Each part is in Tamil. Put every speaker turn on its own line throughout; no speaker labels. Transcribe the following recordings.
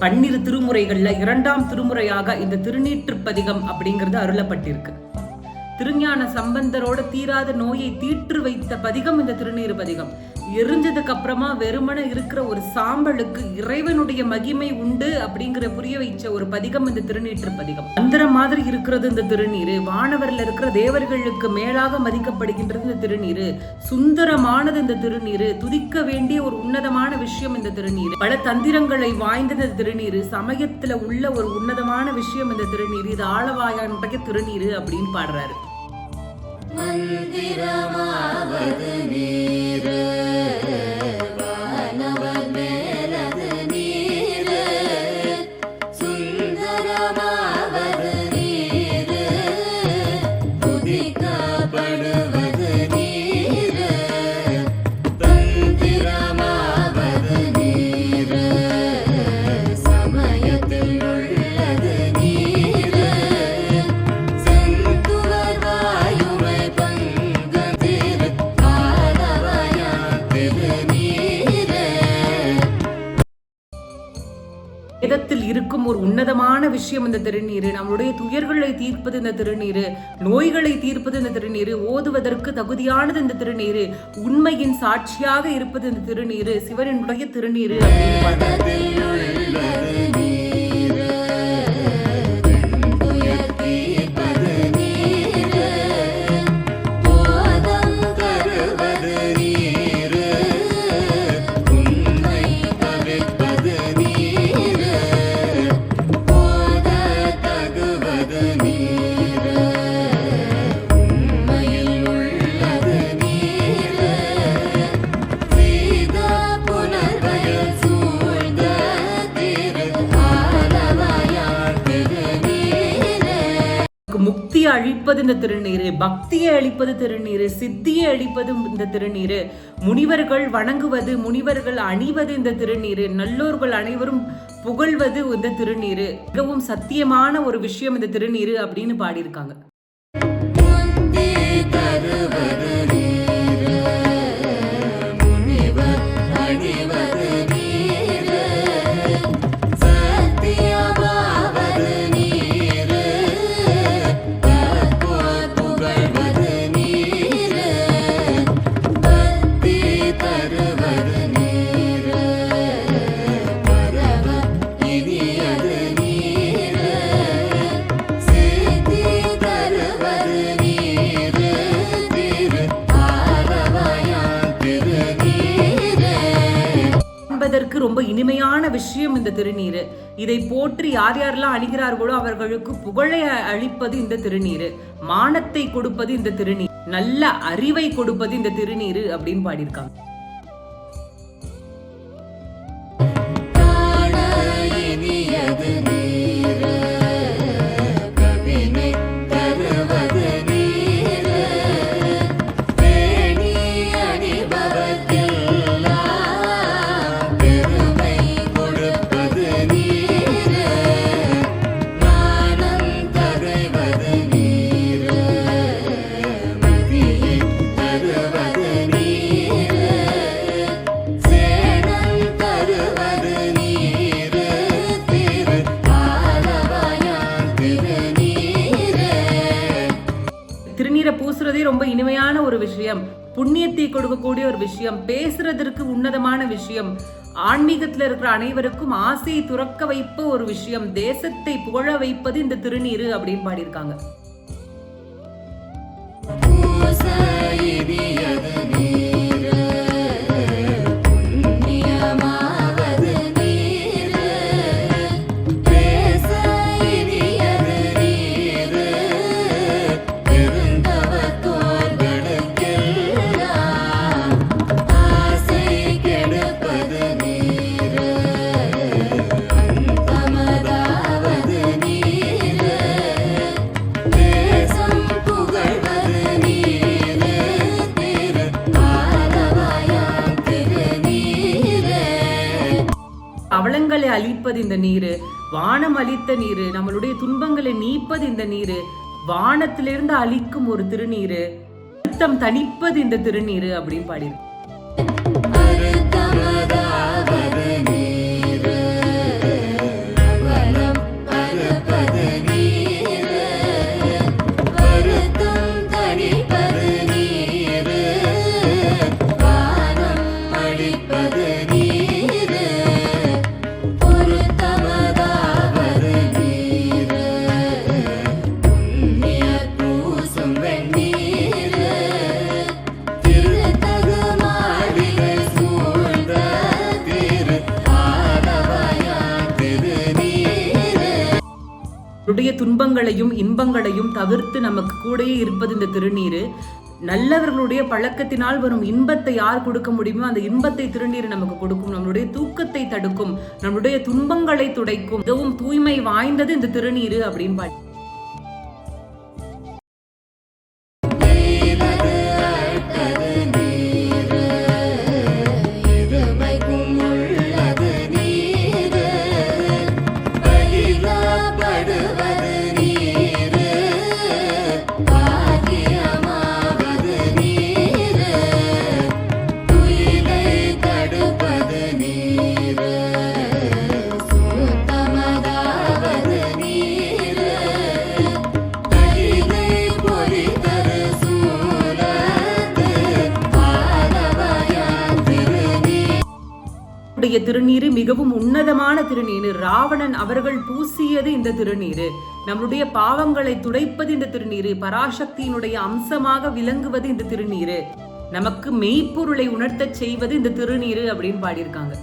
பன்னிரு திருமுறைகள்ல இரண்டாம் திருமுறையாக இந்த திருநீற்றுப்பதிகம் அப்படிங்கிறது அருளப்பட்டிருக்கு. திருஞான சம்பந்தரோட தீராத நோயை தீற்று வைத்த பதிகம் இந்த திருநீறு பதிகம் எரிஞ்சதுக்கு அப்புறமா வெறுமன இருக்கிற ஒரு சாம்பலுக்கு இறைவனுடைய மகிமை உண்டு அப்படிங்கிற புரிய வைச்ச ஒரு பதிகம் இந்த திருநீற்று பதிகம். மந்திரம் மாதிரி இருக்கிறது இந்த திருநீர் வானவர்ல இருக்கிற தேவர்களுக்கு மேலாக மதிக்கப்படுகின்றது இந்த திருநீர் சுந்தரமானது இந்த திருநீர் துதிக்க வேண்டிய ஒரு உன்னதமான விஷயம் இந்த திருநீர் பல தந்திரங்களை வாய்ந்தது இந்த சமயத்துல உள்ள ஒரு உன்னதமான விஷயம் இந்த திருநீர் இது ஆளவாயானுடைய திருநீர் அப்படின்னு பாடுறாரு. மந்திரமாவது நீரே வேதத்தில் இருக்கும் ஒரு உன்னதமான விஷயம் இந்த திருநீர். நம்மளுடைய துயர்களை தீர்ப்பது இந்த திருநீர். நோய்களை தீர்ப்பது இந்த திருநீர். ஓதுவதற்கு தகுதியானது இந்த திருநீர். உண்மையின் சாட்சியாக இருப்பது இந்த திருநீர். சிவனினுடைய திருநீர் அப்படின்னு அழிப்பது இந்த திருநீரு பக்தியை அழிப்பது திருநீரு சித்தியை அழிப்பது இந்த திருநீரு. முனிவர்கள் வணங்குவது முனிவர்கள் அணிவது இந்த திருநீரு. நல்லோர்கள் அனைவரும் புகழ்வது இந்த திருநீரு. மிகவும் சத்தியமான ஒரு விஷயம் இந்த திருநீரு அப்படின்னு பாடியிருக்காங்க. இனிமையான விஷயம் இந்த திருநீரு. இதை போற்றி யார் யாரெல்லாம் அணிகிறார்களோ அவர்களுக்கு புகழை அளிப்பது இந்த திருநீர். மானத்தை கொடுப்பது இந்த திருநீர் நல்ல அறிவை கொடுப்பது இந்த திருநீர் அப்படின்னு பாடியிருக்காங்க. ஒரு விஷயம் புண்ணியத்தை கொடுக்கக்கூடிய ஒரு விஷயம் பேசுறதற்கு உன்னதமான விஷயம் ஆன்மீகத்தில் இருக்கிற அனைவருக்கும் ஆசையை துறக்க வைப்ப ஒரு விஷயம் தேசத்தை புகழ வைப்பது இந்த திருநீரு அப்படின்னு பாடியிருக்காங்க. அழிப்பது இந்த நீரு வானம் அழித்த நீரு நம்மளுடைய துன்பங்களை நீப்பது இந்த நீரு வானத்திலிருந்து அழிக்கும் ஒரு திருநீரு அழுத்தம் தணிப்பது இந்த திருநீர் அப்படின்னு பாடியிருக்கு. துன்பங்களையும் இன்பங்களையும் தவிர்த்து நமக்கு கூடயே இருப்பது இந்த திருநீர். நல்லவர்களுடைய பழக்கத்தினால் வரும் இன்பத்தை யார் கொடுக்க முடியுமோ அந்த இன்பத்தை திருநீர் நமக்கு கொடுக்கும். நம்மளுடைய தூக்கத்தை தடுக்கும். நம்மளுடைய துன்பங்களை துடைக்கும். மிகவும் தூய்மை வாய்ந்தது இந்த திருநீர் அப்படின்னு உடைய திருநீரு மிகவும் உன்னதமான திருநீரு. ராவணன் அவர்கள் பூசியது இந்த திருநீரு. நம்முடைய பாவங்களை துடைப்பது இந்த திருநீரு. பராசக்தியினுடைய அம்சமாக விளங்குவது இந்த திருநீரு. நமக்கு மெய்ப்பொருளை உணர்த்தச் செய்வது இந்த திருநீரு அப்படின்னு பாடியிருக்காங்க.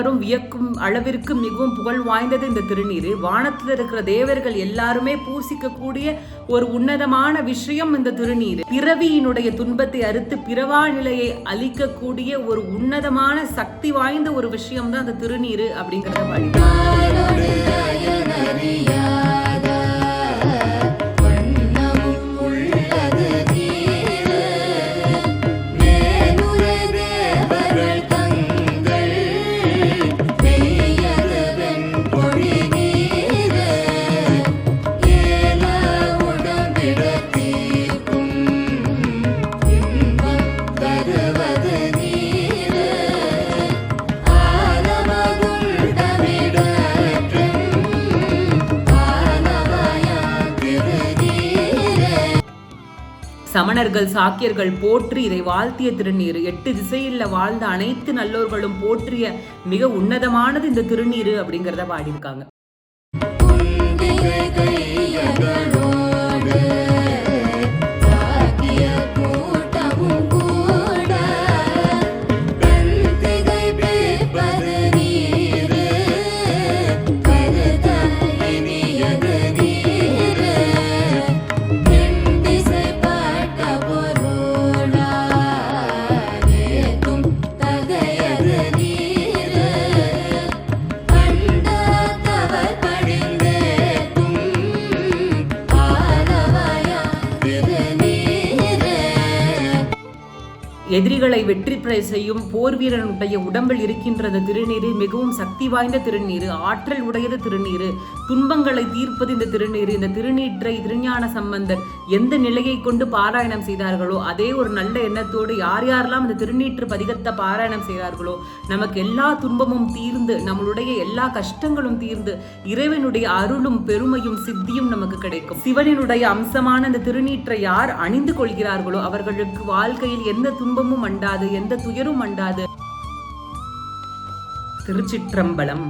அனைவரும் வியக்கும் அளவிற்கு மிகவும் புகழ் வாய்ந்தது இந்த திருநீர். வானத்துல இருக்கிற தேவர்கள் எல்லாருமே பூசிக்கக்கூடிய ஒரு உன்னதமான விஷயம் இந்த திருநீர். பிறவியினுடைய துன்பத்தை அறுத்து பிறவா நிலையை அளிக்கக்கூடிய ஒரு உன்னதமான சக்தி வாய்ந்த ஒரு விஷயம் தான் அந்த திருநீர் அப்படிங்கிறத பாடி சமணர்கள் சாக்கியர்கள் போற்றி இதை வாழ்த்திய திருநீர் எட்டு திசையில வாழ்ந்த அனைத்து நல்லோர்களும் போற்றிய மிக உன்னதமானது இந்த திருநீர் அப்படிங்கிறத பாடியிருக்காங்க.
Ledri
எதிரிகளை வெற்றி பெற செய்யும் போர் வீரனுடைய உடம்பில் இருக்கின்ற அந்த மிகவும் சக்தி வாய்ந்த திருநீர் ஆற்றல் உடையது திருநீர் துன்பங்களை தீர்ப்பது இந்த திருநீர் இந்த திருநீற்றை திருஞான சம்பந்தர் எந்த நிலையை கொண்டு பாராயணம் செய்தார்களோ அதே ஒரு நல்ல எண்ணத்தோடு யார் யாரெல்லாம் இந்த திருநீற்று பதிகத்தை பாராயணம் செய்தார்களோ நமக்கு எல்லா துன்பமும் தீர்ந்து நம்மளுடைய எல்லா கஷ்டங்களும் தீர்ந்து இறைவனுடைய அருளும் பெருமையும் சித்தியும் நமக்கு கிடைக்கும். சிவனினுடைய அம்சமான இந்த திருநீற்றை யார் அணிந்து கொள்கிறார்களோ அவர்களுக்கு வாழ்க்கையில் எந்த துன்பமும் அண்டாது எந்த துயரும் அண்டாது திருச்சிற்றம்பலம்